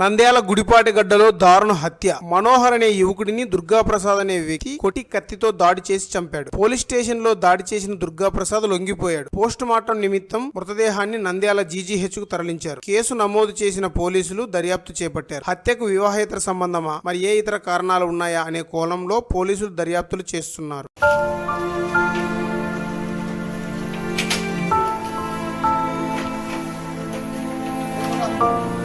నంద్యాల గుడిపాటి గడ్డలో దారుణ హత్య. మనోహర్ అనే యువకుడిని దుర్గాప్రసాద్ అనే వ్యక్తి కొట్టి కత్తితో దాడి చేసి చంపాడు. పోలీస్ స్టేషన్లో దాడి చేసిన దుర్గాప్రసాద్ లొంగిపోయాడు. పోస్ట్ మార్టం నిమిత్తం మృతదేహాన్ని నంద్యాల జీజీహెచ్కు తరలించారు. కేసు నమోదు చేసిన పోలీసులు దర్యాప్తు చేపట్టారు. హత్యకు వివాహేతర సంబంధమా? మరి ఏ ఇతర కారణాలు ఉన్నాయా అనే కోణంలో పోలీసులు దర్యాప్తులు చేస్తున్నారు. నేను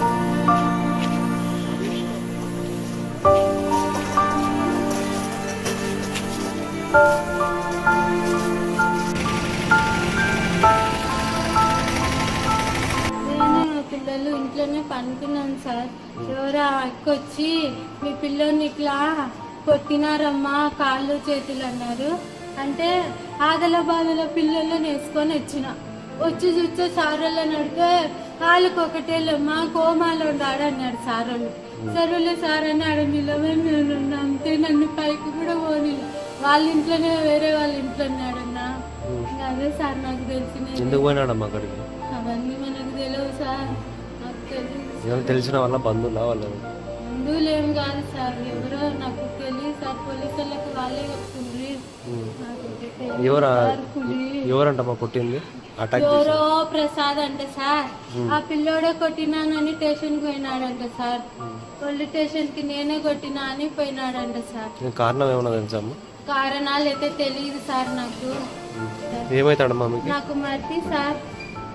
పిల్లలు ఇంట్లోనే పనుకున్నాను సార్. ఎవరో వచ్చి మీ పిల్లోని ఇట్లా కొట్టినారమ్మా కాళ్ళు చేతులు అన్నారు. అంటే ఆదల బాధల పిల్లలను వేసుకొని వచ్చిన. వచ్చి చూస్తే సార్ వాళ్ళని అడిగితే వాళ్ళకి ఒకటేలమ్మా కోమాలో ఉన్నాడు అన్నాడు సార్ వాళ్ళు సరేలే సార్ అని ఆడ నిలబడి నేను. అంతే నన్ను పైకి కూడా పోనీ. వాళ్ళ ఇంట్లోనే వేరే వాళ్ళ ఇంట్లో ఉన్నాడన్నా అదే సార్ నాకు తెలిసినది ఎందుకు పోయినాడమ్మా అక్కడికి? అవన్నీ మనకు తెలియదు సార్. ఏమైనా తెలిసిన వాళ్ళ బంధువులా వాళ్ళు బంధువులేం కాదు సార్ ఎవరో నాకు తెలియదు సార్ పోలీసు వాళ్ళకి వాళ్ళే తెలియదు. ఎవరా సార్, పులి. ఎవరంటమ్మా కొట్టింది? ఎవరో ప్రసాద్ అంట సార్. ఆ పిల్లోడే కొట్టినానని స్టేషన్ పోయినాడంట సార్. పోలీస్ స్టేషన్కి నేనే కొట్టినా అని పోయినాడంట సార్. కారణం ఏమన్నా తెలుసమ్మా కారణాలు అయితే తెలియదు సార్ నాకు. ఏమవుతాడమ్మా మీకు? నాకు వదినేనైతే సార్.